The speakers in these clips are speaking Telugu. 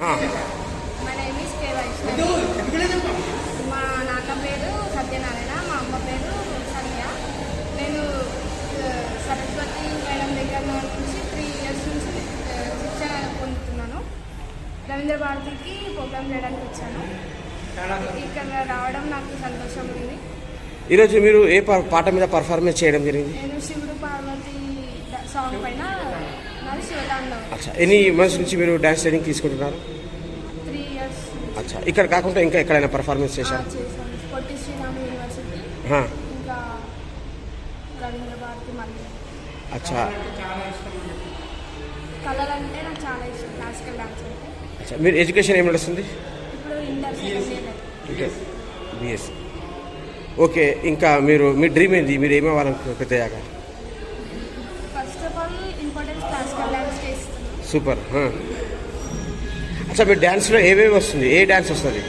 మా నేమ్ ఇస్ కే వైష్ణవి మా నాన్న పేరు సత్యనారాయణ మా అమ్మ పేరు సంధ్య నేను సరస్వతి మేడం దగ్గర నుంచి త్రీ ఇయర్స్ నుంచి శిక్షణ పొందుతున్నాను. రవీంద్ర భారతికి ప్రోగ్రామ్ చేయడానికి వచ్చాను. ఇక్కడ రావడం నాకు సంతోషం ఉంది. ఈరోజు మీరు ఏ పాట మీద పర్ఫార్మెన్స్ చేయడం జరిగింది? నేను శివుడు పార్వతి సాంగ్ పైన అచ్చా ఎన్ని మంత్స్ నుంచి మీరు డ్యాన్స్ ట్రైనింగ్ తీసుకుంటున్నారు? అచ్చా ఇక్కడ కాకుండా ఇంకా ఎక్కడైనా పర్ఫార్మెన్స్ చేశారు? అచ్చా. కలర్ అంటే నాకు చాలా ఇష్టం క్లాసికల్ డాన్స్ అంటే. అచ్చా మీరు ఎడ్యుకేషన్ ఏం నడుస్తుంది? ఓకే ఇంకా మీరు మీ డ్రీమ్ ఏంది? మీరు ఏమవ్వాలనుకుంటున్నారు పెద్దయ్యాక? First of all importance classical dance చేస్తున్నాను సూపర్. అచ్చా మీరు డ్యాన్స్లో ఏమేమి వస్తుంది? ఏ డ్యాన్స్ వస్తుంది?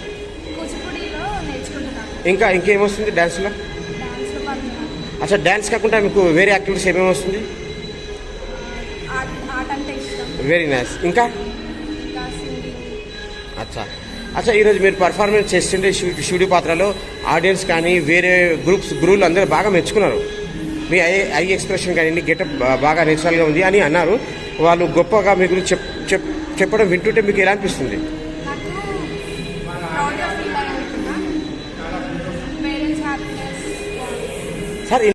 కూచిపూడిలో నేర్చుకుంటున్నాను. ఇంకా ఇంకేం వస్తుంది డ్యాన్స్లో డాన్స్లో అచ్చా డ్యాన్స్ కాకుండా మీకు వేరే యాక్టివిటీస్ ఏమేమి వస్తుంది? ఆర్ట్ ఆర్ట్ అంటే ఇష్టం. వెరీ నైస్ ఇంకా? ఇంకా సింగింగ్ అచ్చా. అచ్చా ఈరోజు మీరు పర్ఫార్మెన్స్ చేస్తుంటే శివుడి శివుడి పాత్రలో ఆడియన్స్ కానీ వేరే గ్రూప్స్ గురువులు అందరూ బాగా మెచ్చుకున్నారు. మీ ఐ ఐ ఎక్స్ప్రెషన్ కానీ గెటప్ బాగా నేచురల్గా ఉంది అని అన్నారు. వాళ్ళు గొప్పగా మీ గురించి చెప్ చెప్ చెప్పడం వింటుంటే మీకు ఎలా అనిపిస్తుంది?